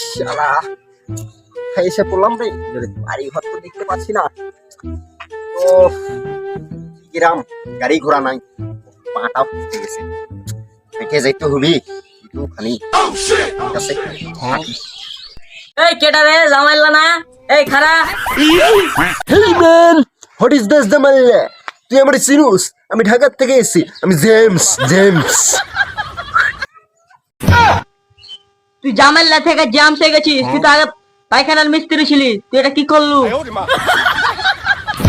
শালা। এসে পড়লাম রে। যদি বাড়ি ঘর তো দেখতে পাচ্ছি না। ও কিরাম গাড়ি ঘোড়া নাই। পাটাও ফুটে গেছে। হেঁটে যাইতে হবি। ঠিক আছে এই কেটা রে? জামাইলা না এই খারা hey man what is this তুই আমার চিনুস। আমি ঢাকার থেকে এসেছি। আমি জেমস জেমস। তুই জামাইলা থেকে জ্যামস হয়ে গেছিস তুই তো আগে পায়খানার মিস্ত্রি ছিলি তুই এটা কি করলু?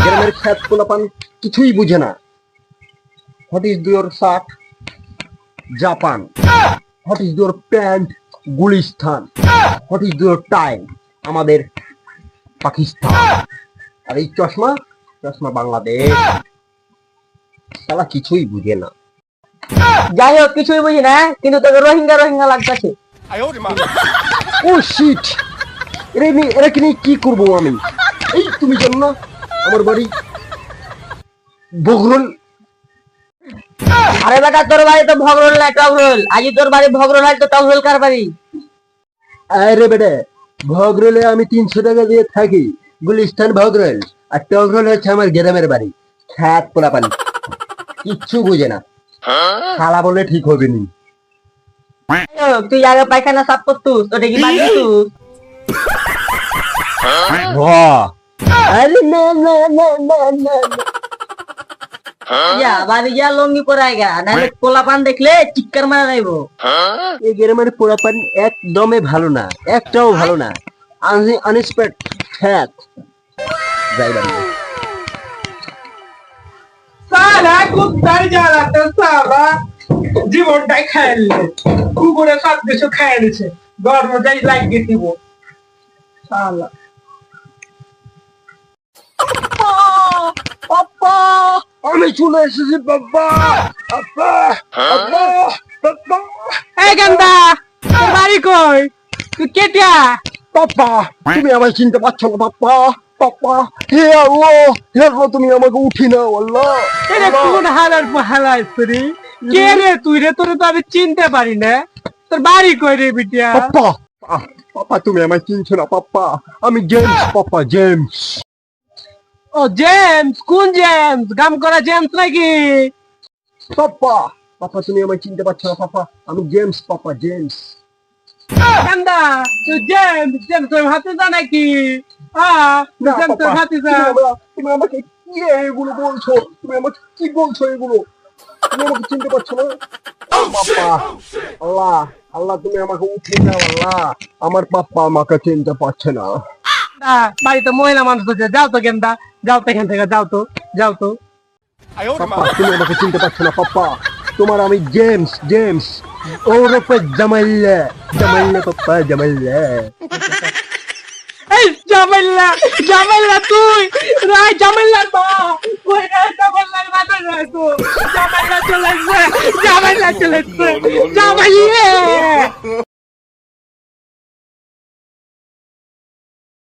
গ্রামের খ্যাত পোলাপান কিছুই বুঝে না। What is your shirt Japan. What is your pant Gulistan. What is your tie আমাদের পাকিস্তান। আর এই চশমা? চশমা বাংলাদেশ। তারা কিছুই বুঝে না। যাই হোক কিছুই বুঝি না কিন্তু তোকে রোহিঙ্গা রোহিঙ্গা লাগতেছে। ও শিট এরা নিয়ে এরা কি নিয়ে কি করব আমি? এই তুমি জানো না আমার বাড়ি বগরল। আরে বেটা তোর বাড়ি তো ভগরোল না টগরোল আজ তোর বাড়ি ভগরোল হয় তো টগরোল কার বাড়ি? আরে বেটা ভগরলে আমি তিনশো টাকা দিয়ে থাকি। গুলিস্তান ভগরল আর টগরল হচ্ছে আমার গ্রামের বাড়ি। খ্যাত পোলাপানি। কিচ্ছু বুঝে না। খালা বলে ঠিক হবে নি। তুই আগে পায়খানা সাফ করতুস ওটা কি বাদ দিতুস আরে না না না না না যা বাড়ি যা লঙ্গি পরাই গা নাহলে কোলা পান দেখলে চিৎকার মারা যাইবো এই গ্রামের পোলাপানি একদমই ভালো না একটাও ভালো না আনএক্সপেক্ট খ্যাত যাই বাড়ি সালা কুত্তার জ্বালাতে সালা জীবনটাই খেয়ে নিলে কুকুরে সব কিছু খেয়ে নিছে গর্ভটাই লাগিয়ে দিব। আমি চলে এসেছি বাবা। আপা আপা পাপা এই গান্দা তোর বাড়ি কই? তুই তুমি আমায় চিনতে পারছ না পাপা পাপা হে আল্লাহ হে আল্লাহ তুমি আমাকে উঠি আল্লাহ। এরে কোন হালার কে রে তুই রে? তোর তো আমি চিনতে পারি না। তোর বাড়ি কই রে বিটিয়া? পাপা আহ, পাপা তুমি আমায় চিনছো না পাপা আমি জেমস পাপা জেমস। ও জেমস কোন জেমস? গাম করা জেমস নাকি? পাপা পাপা তুমি আমায় চিনতে পারছ না পাপা আমি জেমস পাপা জেমস। গান্দা তুই জেমস জেমস তোর হাতে যা নাকি হ্যাঁ জেমস তোর হাতে তুমি যা তুমি আমাকে কি এগুলো বলছো? তুমি আমাকে কি বলছো এগুলো? তুমি আমাকে চিনতে পারছ না? পাপা আল্লাহ আল্লাহ তুমি আমাকে উঠিয়ে নাও আল্লাহ। আমার পাপ্পা আমাকে চিনতে পারছে না। বাড়িতে মহিলা মানুষ আছে। যাও তো গেন্দা যাও তো এখান থেকে যাও তো যাও তো। পাপ্পা তুমি আমাকে চিনতে পারছ না পাপ্পা। তোমার আমি জেমস জেমস। ওরফে জামাইল্লা জামাইল্লা পাপ্পা জামাইল্লা এই জামাইল্লা জামাইল্লা তুই ওই তো জামাইল্লা চলে এসেছে জামাইল্লা চলে এসেছে জামাইল্লা